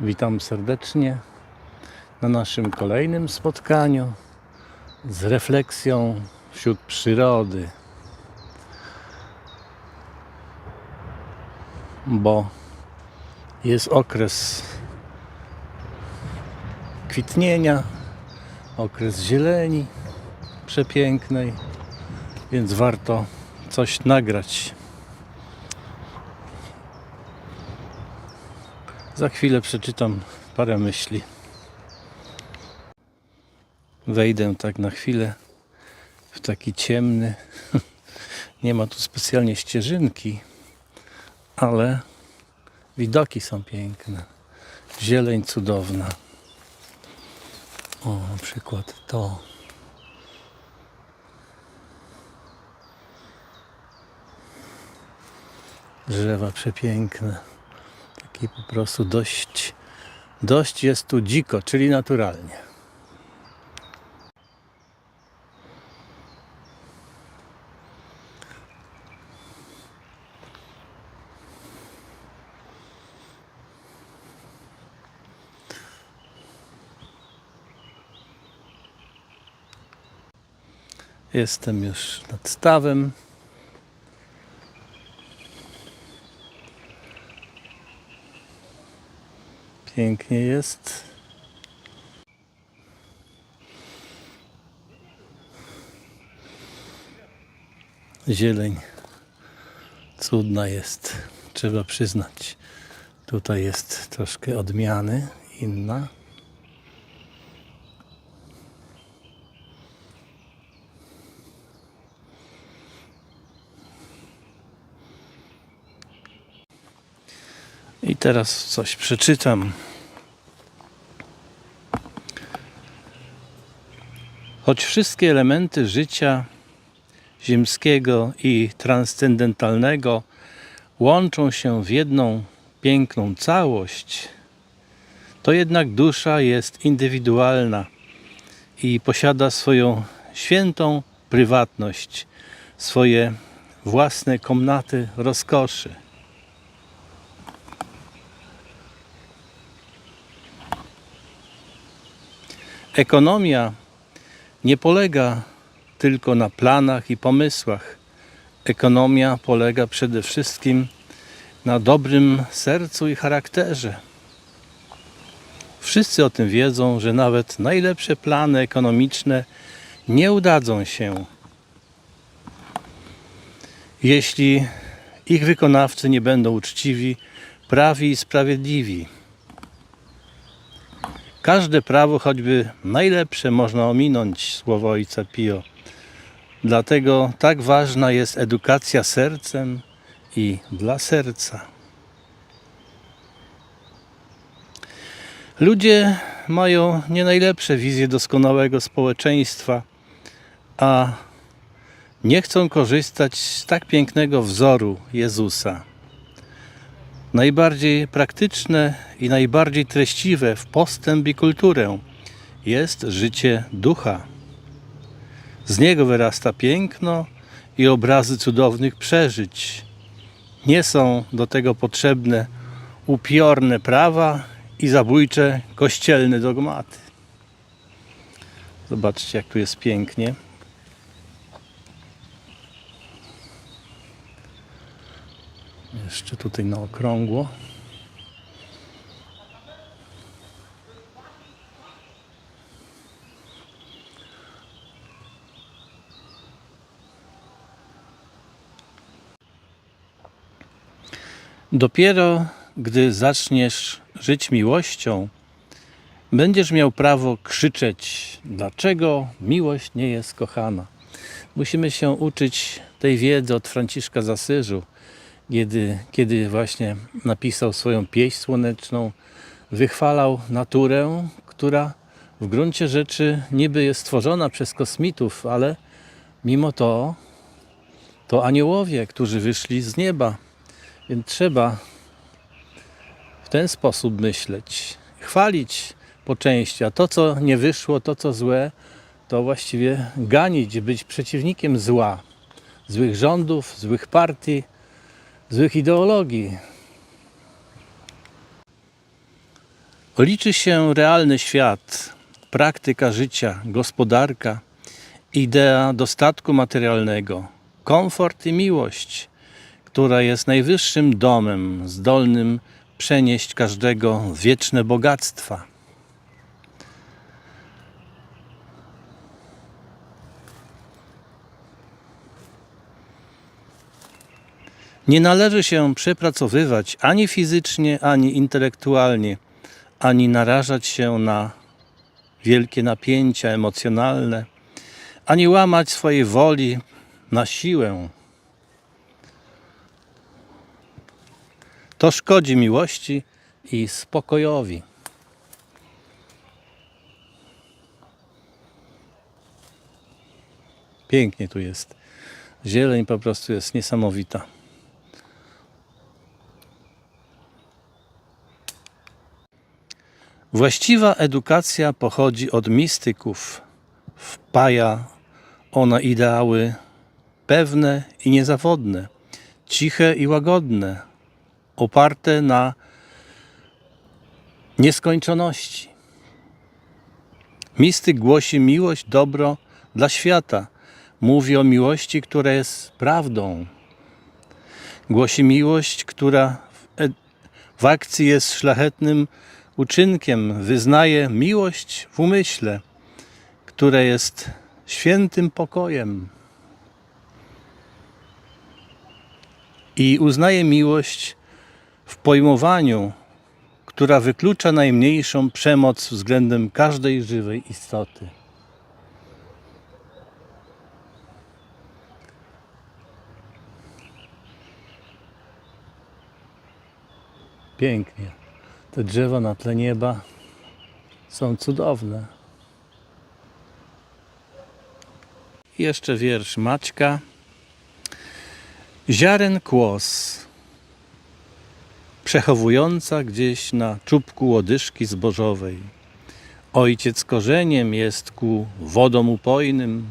Witam serdecznie na naszym kolejnym spotkaniu z refleksją wśród przyrody. Bo jest okres kwitnienia, okres zieleni przepięknej, więc warto coś nagrać. Za chwilę przeczytam parę myśli. Wejdę tak na chwilę w taki ciemny. Nie ma tu specjalnie ścieżynki, ale widoki są piękne. Zieleń cudowna. O, na przykład to. Drzewa przepiękne. Taki po prostu dość, dość jest tu dziko, czyli naturalnie. Jestem już nad stawem. Pięknie jest. Zieleń cudna jest, trzeba przyznać. Tutaj jest troszkę odmiany, inna. I teraz coś przeczytam. Choć wszystkie elementy życia ziemskiego i transcendentalnego łączą się w jedną piękną całość, to jednak dusza jest indywidualna i posiada swoją świętą prywatność, swoje własne komnaty rozkoszy. Ekonomia nie polega tylko na planach i pomysłach. Ekonomia polega przede wszystkim na dobrym sercu i charakterze. Wszyscy o tym wiedzą, że nawet najlepsze plany ekonomiczne nie udadzą się, jeśli ich wykonawcy nie będą uczciwi, prawi i sprawiedliwi. Każde prawo, choćby najlepsze, można ominąć, słowo ojca Pio. Dlatego tak ważna jest edukacja sercem i dla serca. Ludzie mają nie najlepsze wizje doskonałego społeczeństwa, a nie chcą korzystać z tak pięknego wzoru Jezusa. Najbardziej praktyczne i najbardziej treściwe w postęp i kulturę jest życie ducha. Z niego wyrasta piękno i obrazy cudownych przeżyć. Nie są do tego potrzebne upiorne prawa i zabójcze kościelne dogmaty. Zobaczcie, jak tu jest pięknie. Jeszcze tutaj na okrągło. Dopiero gdy zaczniesz żyć miłością, będziesz miał prawo krzyczeć, dlaczego miłość nie jest kochana. Musimy się uczyć tej wiedzy od Franciszka z Asyżu kiedy, kiedy właśnie napisał swoją pieśń słoneczną, wychwalał naturę, która w gruncie rzeczy niby jest stworzona przez kosmitów, ale mimo to to aniołowie, którzy wyszli z nieba. Więc trzeba w ten sposób myśleć, chwalić po części, a to, co nie wyszło, to, co złe, to właściwie ganić, być przeciwnikiem zła, złych rządów, złych partii, złych ideologii. Liczy się realny świat, praktyka życia, gospodarka, idea dostatku materialnego, komfort i miłość, która jest najwyższym domem zdolnym przenieść każdego wieczne bogactwa. Nie należy się przepracowywać ani fizycznie, ani intelektualnie, ani narażać się na wielkie napięcia emocjonalne, ani łamać swojej woli na siłę. To szkodzi miłości i spokojowi. Pięknie tu jest. Zieleń po prostu jest niesamowita. Właściwa edukacja pochodzi od mistyków. Wpaja ona ideały pewne i niezawodne, ciche i łagodne, oparte na nieskończoności. Mistyk głosi miłość, dobro dla świata. Mówi o miłości, która jest prawdą. Głosi miłość, która w, ed- w akcji jest szlachetnym uczynkiem. Wyznaje miłość w umyśle, które jest świętym pokojem. I uznaje miłość w pojmowaniu, która wyklucza najmniejszą przemoc względem każdej żywej istoty. Pięknie. Te drzewa na tle nieba są cudowne. Jeszcze wiersz Maćka. Ziaren kłos, przechowująca gdzieś na czubku łodyżki zbożowej. Ojciec korzeniem jest ku wodom upojnym.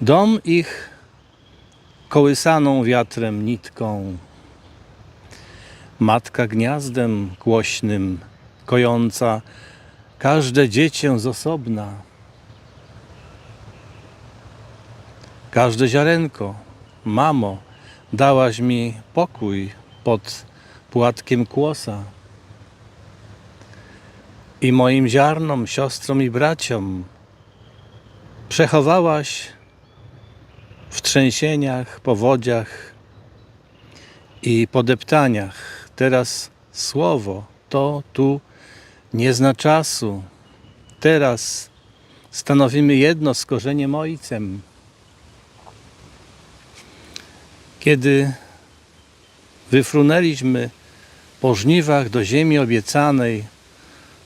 Dom ich kołysaną wiatrem nitką. Matka gniazdem głośnym, kojąca każde dziecię z osobna. Każde ziarenko, mamo, dałaś mi pokój pod płatkiem kłosa. I moim ziarnom, siostrom i braciom przechowałaś w trzęsieniach, powodziach i podeptaniach. Teraz słowo to tu nie zna czasu. Teraz stanowimy jedno z korzeniem Ojcem. Kiedy wyfrunęliśmy po żniwach do ziemi obiecanej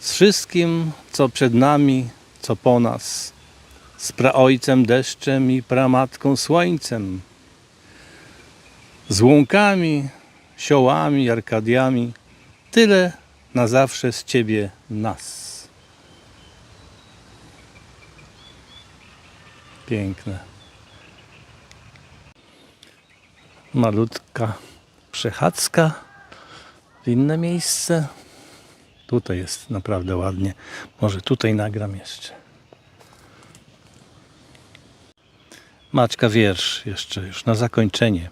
z wszystkim, co przed nami, co po nas, z praojcem deszczem i pramatką słońcem, z łąkami, siołami, arkadiami, tyle na zawsze z Ciebie nas. Piękne. Malutka przechadzka w inne miejsce. Tutaj jest naprawdę ładnie. Może tutaj nagram jeszcze. Maczka wiersz jeszcze już na zakończenie.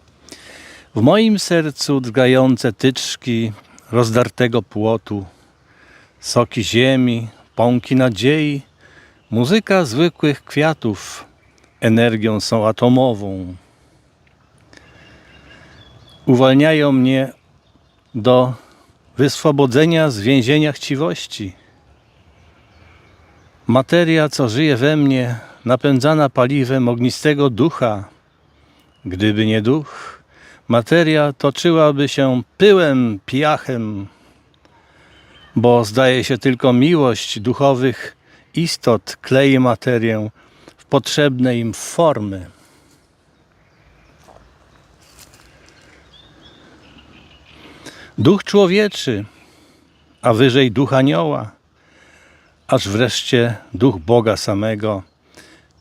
W moim sercu drgające tyczki rozdartego płotu, soki ziemi, pąki nadziei, muzyka zwykłych kwiatów, energią są atomową. Uwalniają mnie do wyswobodzenia z więzienia chciwości. Materia, co żyje we mnie, napędzana paliwem ognistego ducha. Gdyby nie duch, materia toczyłaby się pyłem, piachem, bo zdaje się tylko miłość duchowych istot klei materię w potrzebne im formy. Duch człowieczy, a wyżej duch anioła, aż wreszcie duch Boga samego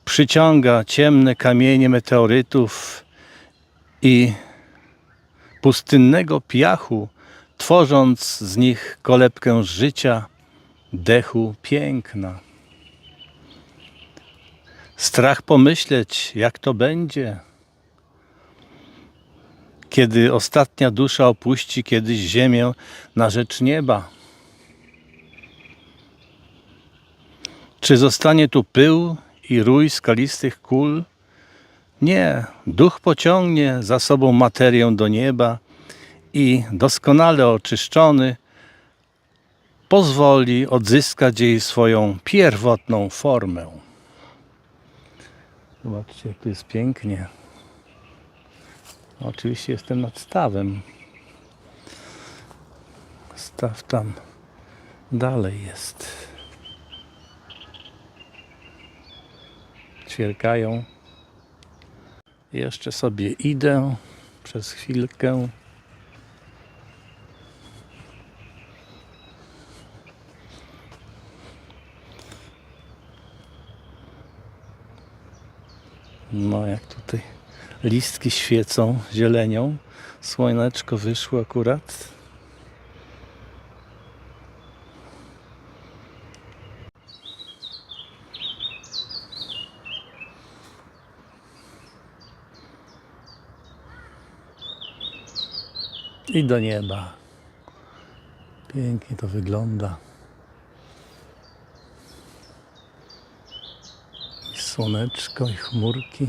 przyciąga ciemne kamienie meteorytów i pustynnego piachu, tworząc z nich kolebkę życia dechu piękna. Strach pomyśleć, jak to będzie, kiedy ostatnia dusza opuści kiedyś ziemię na rzecz nieba. Czy zostanie tu pył i rój skalistych kul? Nie, duch pociągnie za sobą materię do nieba i doskonale oczyszczony pozwoli odzyskać jej swoją pierwotną formę. Zobaczcie, jak tu jest pięknie. Oczywiście jestem nad stawem. Staw tam dalej jest. Ćwierkają. Jeszcze sobie idę przez chwilkę. No, jak tutaj listki świecą zielenią. Słoneczko wyszło akurat. I do nieba. Pięknie to wygląda. I słoneczko, i chmurki.